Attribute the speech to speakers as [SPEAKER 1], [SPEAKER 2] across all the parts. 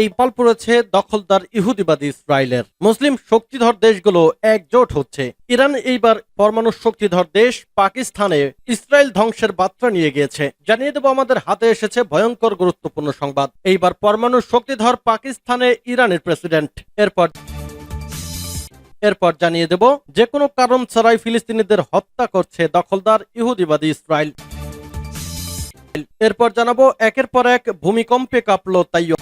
[SPEAKER 1] এই পাল পড়েছে দখলদার ইহুদিবাদী ইসরায়েলের। মুসলিম শক্তিধর দেশগুলো একজোট হচ্ছে। ইরান এইবার পরমাণু শক্তিধর দেশ পাকিস্তানে ইসরায়েল ধ্বংসের বার্তা নিয়ে গিয়েছে। জানিয়ে দেব আমাদের হাতে এসেছে ভয়ঙ্কর গুরুত্বপূর্ণ সংবাদ। এইবার পরমাণু শক্তিধর পাকিস্তানে ইরানের প্রেসিডেন্ট। এরপর এরপর জানিয়ে দেব যে কোনো কারণ ছাড়াই ফিলিস্তিনিদের হত্যা করছে দখলদার ইহুদিবাদী ইসরায়েল। এরপর জানাব, একের পর এক ভূমিকম্পে কাঁপল তাইও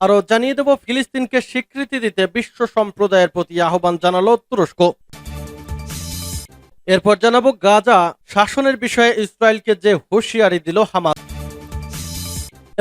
[SPEAKER 1] আরও জানিয়ে দেব, ফিলিস্তিনকে স্বীকৃতি দিতে বিশ্ব সম্প্রদায়ের প্রতি আহ্বান জানালো তুরস্ক। এরপর জানাব, গাজা শাসনের বিষয়ে ইসরায়েলকে যে হুঁশিয়ারি দিল হামাস।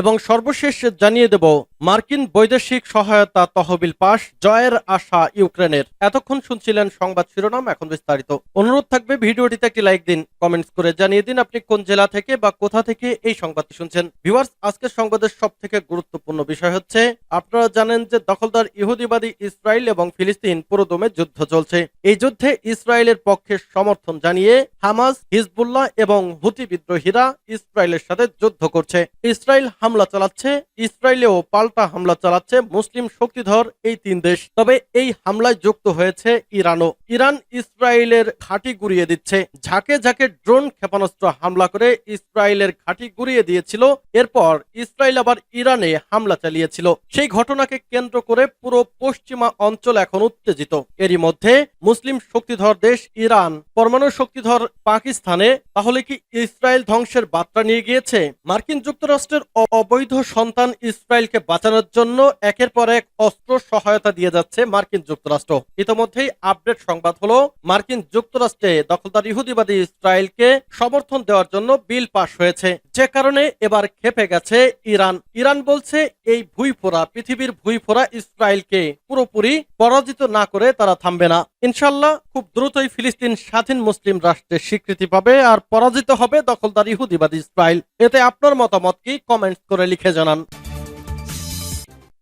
[SPEAKER 1] এবং সর্বশেষ জানিয়ে দেব, মার্কিন বৈদেশিক সহায়তা তহবিল পাশ জয়ের আশা ইউক্রেনের। এতক্ষণ শুনছিলেন সংবাদ শিরোনাম, এখন বিস্তারিত। অনুরোধ থাকবে, ভিডিওটিতে একটি লাইক দিন, কমেন্টস করে জানিয়ে দিন আপনি কোন জেলা থেকে বা কোথা থেকে এই সংবাদটি শুনছেন। ভিউয়ার্স, আজকের সংবাদের সব থেকে গুরুত্বপূর্ণ বিষয় হচ্ছে, আপনারা জানেন যে দখলদার ইহুদিবাদী ইসরায়েল এবং ফিলিস্তিন পুরোদমে যুদ্ধ চলছে। এই যুদ্ধে ইসরায়েলের পক্ষে সমর্থন জানিয়ে হামাস, হিজবুল্লাহ এবং হুতি বিদ্রোহীরা ইসরায়েলের সাথে যুদ্ধ করছে। ইসরায়েল হামলা চালাচ্ছে, ইসরায়েলেও পাল্টা হামলা চালাচ্ছে মুসলিম শক্তিধর এই তিন দেশ। তবে এই হামলায় যুক্ত হয়েছে ইরানও। ইরান ইসরায়েলের ঘাঁটি গুড়িয়ে দিচ্ছে। ঝাঁকে ঝাঁকে ড্রোন ক্ষেপণাস্ত্র হামলা করে ইসরায়েলের ঘাঁটি গুড়িয়ে দিয়েছিল। এরপর ইসরায়েল আবার ইরানে হামলা চালিয়েছিল। সেই ঘটনাকে কেন্দ্র করে পুরো পশ্চিমা অঞ্চল এখন উত্তেজিত। এরই মধ্যে মুসলিম শক্তিধর দেশ ইরান, পরমাণু শক্তিধর পাকিস্তানে। তাহলে কি ইসরায়েল ধ্বংসের বার্তা নিয়ে গিয়েছে? মার্কিন যুক্তরাষ্ট্রের অবৈধ সন্তান ইসরায়েলকে বাঁচানোর জন্য একের পর এক অস্ত্র সহায়তা দিয়ে যাচ্ছে মার্কিন যুক্তরাষ্ট্র। ইতোমধ্যেই আপডেট সংবাদ হলো, মার্কিন যুক্তরাষ্ট্রে দখলদার ইহুদিবাদী ইসরায়েলকে সমর্থন দেওয়ার জন্য বিল পাশ হয়েছে। যে কারণে এবার খেপে গেছে ইরান। ইরান বলছে, এই ভুইফোরা পৃথিবীর ভুইফোরা ইসরায়েলকে পুরোপুরি পরাজিত না করে তারা থামবে না। ইনশাল্লাহ খুব দ্রুতই ফিলিস্তিন স্বাধীন মুসলিম রাষ্ট্রের স্বীকৃতি পাবে আর পরাজিত হবে দখলদার ইহুদিবাদী ইসরায়েল। এতে আপনার মতামত কি? কমেন্টস করে লিখে জানান।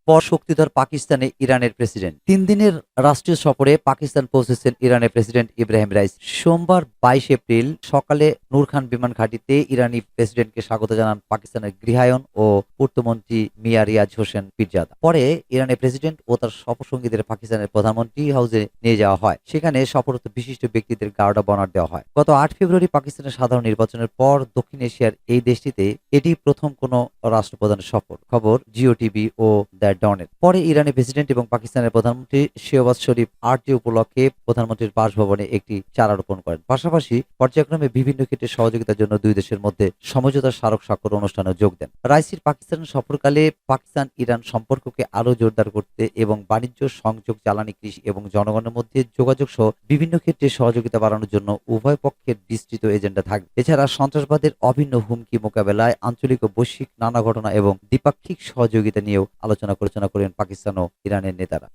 [SPEAKER 2] পর শক্তিধর পাকিস্তানে ইরানের প্রেসিডেন্ট। তিন দিনের রাষ্ট্রীয় সফরে পাকিস্তান পৌঁছেছেন ইরানের প্রেসিডেন্ট ইব্রাহিম রাইস। সোমবার বাইশ এপ্রিল সকালে নূর খান বিমান ঘাঁটিতে ইরানি প্রেসিডেন্টকে স্বাগত জানান পাকিস্তানের গৃহায়ন ও পূর্তমন্ত্রী মিয়া রিয়াজ হোসেন পিরজাদা। পরে ইরানের প্রেসিডেন্ট ও তার সফরসঙ্গীদের পাকিস্তানের প্রধানমন্ত্রী হাউসে নিয়ে যাওয়া হয়। সেখানে সফররত বিশিষ্ট ব্যক্তিদের গার্ডা বনার দেওয়া হয়। গত আট ফেব্রুয়ারি পাকিস্তানের সাধারণ নির্বাচনের পর দক্ষিণ এশিয়ার এই দেশটিতে এটি প্রথম কোনো রাষ্ট্রপ্রধানের সফর। খবর জিও টিভি ও দ্য ডনের পরে ইরানের প্রেসিডেন্ট এবং পাকিস্তানের প্রধানমন্ত্রী শেহবাজ শরীফ আটটি উপলক্ষে প্রধানমন্ত্রীর বাসভবনে একটি চারা রোপণ করেন। পাশাপাশি পর্যায়ক্রমে বিভিন্ন ক্ষেত্রে সহযোগিতার জন্য দুই দেশের মধ্যে সমঝোতা স্মারক স্বাক্ষর অনুষ্ঠানে যোগ দেন। রাইসির পাকিস্তান সফরকালে পাকিস্তান ইরান সম্পর্ককে আরও জোরদার করতে এবং বাণিজ্য, সংযোগ, জ্বালানি, কৃষি এবং জনগণের মধ্যে যোগাযোগ সহ বিভিন্ন ক্ষেত্রে সহযোগিতা বাড়ানোর জন্য উভয় পক্ষের বিস্তৃত এজেন্ডা থাকবে। এছাড়া সন্ত্রাসবাদের অভিন্ন হুমকি মোকাবেলায় আঞ্চলিক ও বৈশ্বিক নানা ঘটনা এবং দ্বিপাক্ষিক সহযোগিতা নিয়েও আলোচনা আলোচনা করেন পাকিস্তান ও ইরানের নেতারা।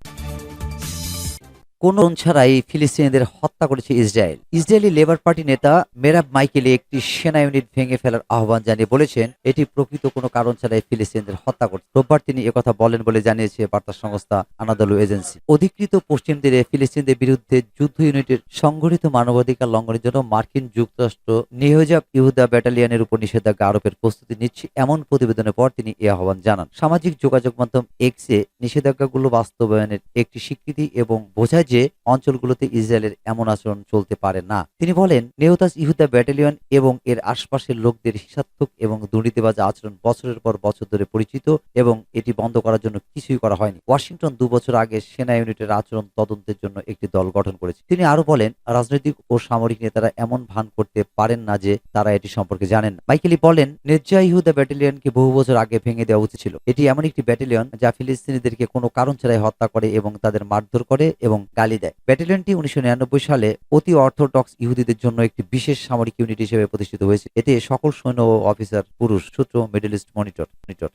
[SPEAKER 2] কোনো ছাড়াই ফিলিস্তিনিদের হত্যা করেছে ইসরায়েল। ইসরায়েলি লেবার পার্টি নেতা মেরাব মাইকেলে একটি সেনা ইউনিট ভেঙে ফেলার আহ্বান জানিয়ে বলেছেন, এটি প্রকৃত কোনো কারণ ছাড়াই ফিলিস্তিনিদের হত্যা করছে। রোববার তিনি একথা বলেন বলে জানিয়েছে বার্তা সংস্থা আনাদলু এজেন্সি। অধিকৃত পশ্চিম ফিলিস্তিনদের বিরুদ্ধে যুদ্ধ ইউনিটের সংগঠিত মানবাধিকার লঙ্ঘনের জন্য মার্কিন যুক্তরাষ্ট্র নিহজাব ইহুদা ব্যাটালিয়নের উপর নিষেধাজ্ঞা আরোপের প্রস্তুতি নিচ্ছে এমন প্রতিবেদনের পর তিনি এ আহ্বান জানান। সামাজিক যোগাযোগ মাধ্যম এক্সে নিষেধাজ্ঞাগুলো বাস্তবায়নের একটি স্বীকৃতি এবং বোঝায় যে অঞ্চলগুলোতে ইসরায়েলের এমন আচরণ চলতে পারে না। তিনি বলেন নেহতাস ইহুদা ব্যাটালিয়ন এবং এর আশপাশের লোকদের হিংসাত্মক এবং দুর্নীতিবাজ আচরণ বছরের পর বছর ধরে পরিচিত এবং এটি বন্ধ করার জন্য কিছুই করা হয়নি। ওয়াশিংটন দু বছর আগে সেনা ইউনিটের আচরণ তদন্তের জন্য একটি দল গঠন করেছে। তিনি আরও বলেন, রাজনৈতিক ও সামরিক নেতারা এমন ভান করতে পারেন না যে তারা এটি সম্পর্কে জানেন মাইকেলি বলেন, নেজ্জা ইহুদা ব্যাটালিয়নকে বহু বছর আগে ভেঙে দেওয়া উচিত ছিল। এটি এমন একটি ব্যাটালিয়ন যা ফিলিস্তিনিদেরকে কোনো কারণ ছাড়াই হত্যা করে এবং তাদের মারধর করে এবং গালি দেয়। ব্যাটালিয়নটি উনিশশো নিরানব্বই সালে অতি অর্থোডক্স ইহুদিদের জন্য একটি বিশেষ সামরিক ইউনিট হিসেবে প্রতিষ্ঠিত হয়েছে। এতে সকল সৈন্য ও অফিসার, পুরুষ, সূত্র, মিডল ইস্ট মনিটর মনিটর।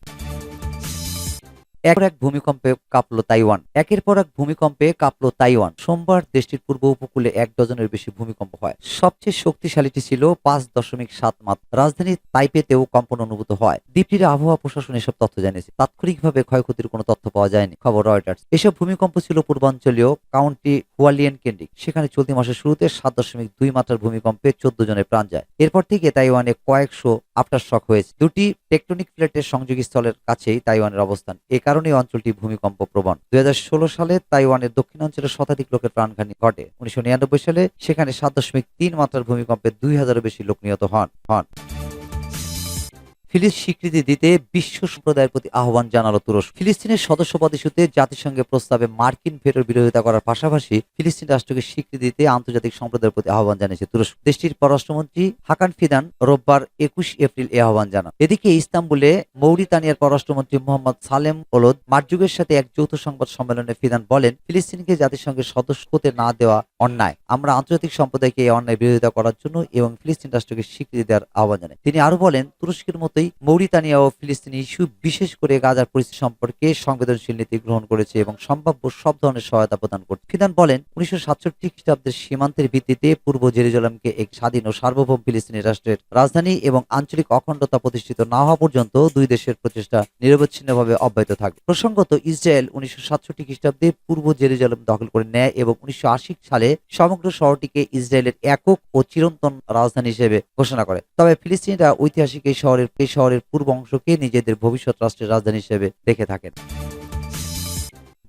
[SPEAKER 2] একের এক ভূমিকম্পে কাঁপল তাইওয়ান। একের পর এক ভূমিকম্পে কাঁপল তাইওয়ান। সোমবার দেশটির পূর্ব উপকূলে এক ডজনের বেশি ভূমিকম্প হয়। সবচেয়ে শক্তিশালীটি ছিল পাঁচ দশমিক সাত মাত্র। রাজধানী তাইপেতেও কম্পন অনুভূত হয়। দ্বীপটির আবহাওয়া প্রশাসন এসব তথ্য জানিয়েছে। তাৎক্ষণিকভাবে ক্ষয়ক্ষতির কোনো তথ্য পাওয়া যায়নি। খবর রয়টার্স। এসব ভূমিকম্প ছিল পূর্বাঞ্চলীয় কাউন্টি হুয়ালিয়েন কেন্দ্রিক। সেখানে চলতি মাসের শুরুতে সাত দশমিক দুই মাত্রার ভূমিকম্পে চোদ্দ জনের প্রাণ যায়। এরপর থেকে তাইওয়ানে কয়েকশো আফটার শক হয়েছে। দুটি টেকটনিক প্লেটের সংযোগী স্থলের কাছেই তাইওয়ানের অবস্থান। এ কারণে অঞ্চলটি ভূমিকম্প প্রবণ। দুই হাজার ষোলো সালে তাইওয়ানের দক্ষিণাঞ্চলের শতাধিক লোকের প্রাণহানি ঘটে। উনিশশো নিরানব্বই সালে সেখানে সাত দশমিক তিন মাত্রার ভূমিকম্পে দুই হাজারের বেশি লোক নিহত হন হন। ফিলিস্তিন স্বীকৃতি দিতে বিশ্ব সম্প্রদায়ের প্রতি আহ্বান জানালো তুরস্ক। ফিলিস্তিনের সদস্যপদ ইস্যুতে জাতিসংঘের প্রস্তাবে মার্কিন ভেটোর বিরোধিতা করার পাশাপাশি ফিলিস্তিন রাষ্ট্রকে স্বীকৃতি দিতে আন্তর্জাতিক সম্প্রদায়ের প্রতি আহ্বান জানিয়েছে তুরস্ক। দেশটির পররাষ্ট্রমন্ত্রী হাকান ফিদান রোববার একুশ এপ্রিল এ আহ্বান জানান। এদিকে ইস্তাম্বুলে মৌরিতানিয়ার পররাষ্ট্রমন্ত্রী মোহাম্মদ সালেম ওলদ মার্জুগের সাথে এক যৌথ সংবাদ সম্মেলনে ফিদান বলেন, ফিলিস্তিনকে জাতিসংঘের সদস্য হতে না দেওয়া অন্যায়। আমরা আন্তর্জাতিক সম্প্রদায়কে এই অন্যায় বিরোধিতা করার জন্য এবং ফিলিস্তিন রাষ্ট্রকে স্বীকৃতি দেওয়ার আহ্বান জানায় তিনি আরও বলেন, তুরস্কের মতোই মৌরিতানিয়া ও ফিলিস্তিনি ইস্যু বিশেষ করে গাজার পরিস্থিতি সম্পর্কে সংবেদনশীল নীতি গ্রহণ করেছে এবং সম্ভাব্য সব ধরনের সহায়তা প্রদান করছে। ফিদান বলেন, উনিশশো সাতষট্টি খ্রিস্টাব্দের সীমান্তের ভিত্তিতে পূর্ব জেরুজালেমকে এক স্বাধীন ও সার্বভৌম ফিলিস্তিনি রাষ্ট্রের রাজধানী এবং আঞ্চলিক অখণ্ডতা প্রতিষ্ঠিত না হওয়া পর্যন্ত দুই দেশের প্রচেষ্টা নিরবচ্ছিন্নভাবে অব্যাহত থাকবে প্রসঙ্গত, ইসরায়েল উনিশশো সাতষট্টি খ্রিস্টাব্দে পূর্ব জেরুজালেম দখল করে নেয় এবং উনিশশো আশি সালে সমগ্র শহরটিকে ইসরায়েলের একক ও চিরন্তন রাজধানী হিসেবে ঘোষণা করে। তবে ফিলিস্তিনিরা ঐতিহাসিক এই শহরের এই শহরের পূর্ব অংশকে নিজেদের ভবিষ্যৎ রাষ্ট্রের রাজধানী হিসেবে দেখে থাকেন।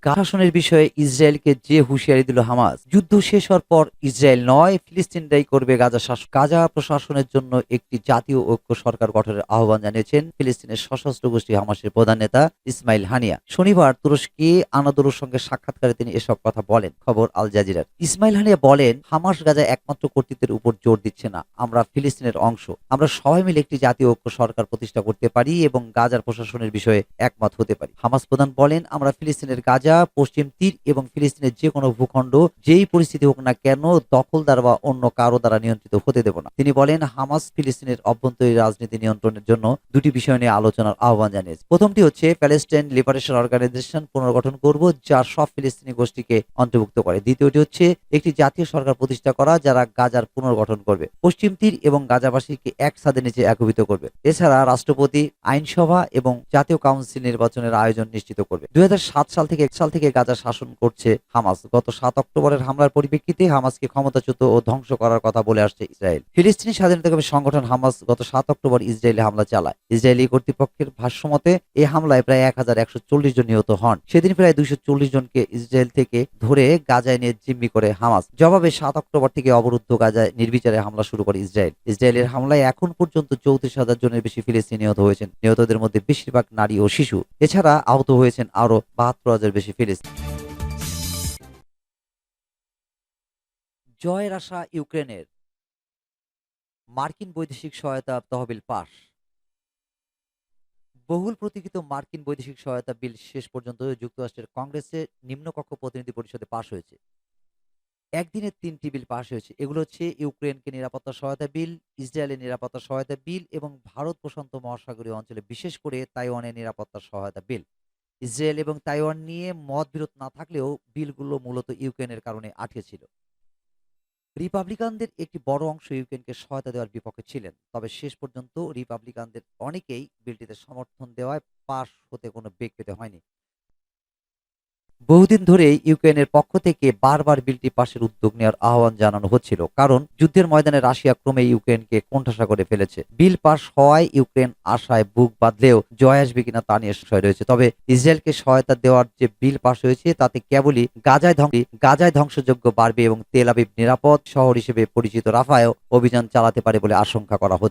[SPEAKER 2] গাজাসনের বিষয়ে ইসরায়েলকে যে হুঁশিয়ারি দিল হামাস, যুদ্ধ শেষ হওয়ার পর ইসরায়েল নয়, ফিলিস্তিনরাই করবে গাজা শাসন গাজা প্রশাসনের জন্য একটি জাতীয় ঐক্য সরকার গঠনের আহ্বান জানিয়েছেন ফিলিস্তিনের সশস্ত্র গোষ্ঠী হামাসের প্রধান নেতা ইসমাইল হানিয়া। শনিবার তুরস্কে আনাদুরুর সঙ্গে সাক্ষাৎকারে তিনি এসব কথা বলেন। খবর আল জাজিরার। ইসমাইল হানিয়া বলেন, হামাস গাজা একমাত্র কর্তৃত্বের উপর জোর দিচ্ছে না। আমরা ফিলিস্তিনের অংশ। আমরা সবাই মিলে একটি জাতীয় ঐক্য সরকার প্রতিষ্ঠা করতে পারি এবং গাজার প্রশাসনের বিষয়ে একমত হতে পারি। হামাস প্রধান বলেন, আমরা ফিলিস্তিনের গাজা পশ্চিম তীর এবং ফিলিস্তিনের যে কোনো ভূখণ্ড, যেই পরিস্থিতি হোক না কেন, দখলদার বা অন্য কারও দ্বারা নিয়ন্ত্রিত হতে দেব না। তিনি বলেন, হামাস ফিলিস্তিনের অভ্যন্তরীণ রাজনীতি নিয়ন্ত্রণের জন্য দুটি বিষয় নিয়ে আলোচনার আহ্বান জানিয়েছে। প্রথমটি হচ্ছে, প্যালেস্টাইন লিবারেশন অর্গানাইজেশন পুনর্গঠন করব, যা সব ফিলিস্তিনি গোষ্ঠীকে অন্তর্ভুক্ত করে। দ্বিতীয়টি হচ্ছে, একটি জাতীয় সরকার প্রতিষ্ঠা করা, যারা গাজার পুনর্গঠন করবে। পশ্চিম তীর এবং গাজাবাসীকে এক ছাদের নিচে একভূত করবে। এছাড়া রাষ্ট্রপতি, আইনসভা এবং জাতীয় কাউন্সিল নির্বাচনের আয়োজন নিশ্চিত করবে। দুই হাজার সাত সাল থেকে সাল থেকে গাজা শাসন করছে হামাস। গত সাত অক্টোবরের হামলার পরিপ্রেক্ষিতে হামাসকে ক্ষমতাচ্যুত ও ধ্বংস করার কথা বলে আসছে ইসরায়েল। ফিলিস্তিনি স্বাধীনতাকামী সংগঠন হামাস গত সাত অক্টোবর ইসরায়েলে হামলা চালায়। ইসরায়েলি কর্তৃপক্ষের ভাষ্যমতে এই হামলায় প্রায় এক হাজার একশো চল্লিশ জন নিহত হন। সেদিন প্রায় দুইশো চল্লিশ জনকে ইসরায়েল থেকে ধরে গাজায় নিয়ে জিম্মি করে হামাস। জবাবে সাত অক্টোবর থেকে অবরুদ্ধ গাজায় নির্বিচারে হামলা শুরু করে ইসরায়েল। ইসরায়েলের হামলায় এখন পর্যন্ত চৌত্রিশ হাজার জনের বেশি ফিলিস্তিনি নিহত হয়েছেন। নিহতদের মধ্যে বেশিরভাগ নারী ও শিশু। এছাড়া আহত হয়েছেন আরও বাহাত্তর হাজার বেশি ফিলিস্তিনি। জয়ের আশা ইউক্রেনের মার্কিন বৈদেশিক সহায়তা তহবিল পাশ বহুল প্রতীক্ষিত মার্কিন বৈদেশিক সহায়তা বিল শেষ পর্যন্ত যুক্তরাষ্ট্রের কংগ্রেসে নিম্নকক্ষ প্রতিনিধি পরিষদে পাশ হয়েছে। একদিনে তিনটি বিল পাশ হয়েছে। এগুলো হচ্ছে ইউক্রেনকে নিরাপত্তা সহায়তা বিল, ইসরায়েলের নিরাপত্তা সহায়তা বিল এবং ভারত প্রশান্ত মহাসাগরীয় অঞ্চলে বিশেষ করে তাইওয়ানের নিরাপত্তা সহায়তা বিল। ইসরায়েল এবং তাইওয়ান নিয়ে মতবিরোধ না থাকলেও বিলগুলো মূলত ইউক্রেনের কারণে আটকে ছিল রিপাবলিকানদের একটি বড় অংশ ইউক্রেনকে সহায়তা দেওয়ার বিপক্ষে ছিলেন, তবে শেষ পর্যন্ত রিপাবলিকানদের অনেকেই বিলটিতে সমর্থন দেওয়ায় পাশ হতে কোনো বেগ পেতে হয়নি। বহুদিন ধরে ইউক্রেনের পক্ষ থেকে বারবার বিলটি পাশের উদ্যোগ নেওয়ার আহ্বান জানানো হচ্ছিল, কারণ যুদ্ধের ময়দানে রাশিয়া ক্রমে ইউক্রেনকে কোণঠাসা করে ফেলেছে। বিল পাশ হওয়ায় ইউক্রেন আশায় বুক বাঁধলেও জয় আসবে কিনা তা নিয়ে সংশয় রয়েছে, তবে ইসরায়েলকে সহায়তা দেওয়ার যে বিল পাশ হয়েছে, তাতে কেবলই গাজায় ধ্বংস, গাজায় ধ্বংসযোগ্য বাড়বে এবং তেল আবিব নিরাপদ শহর হিসেবে পরিচিত রাফায়ও অভিযান চালাতে পারে বলে আশঙ্কা করা হচ্ছে।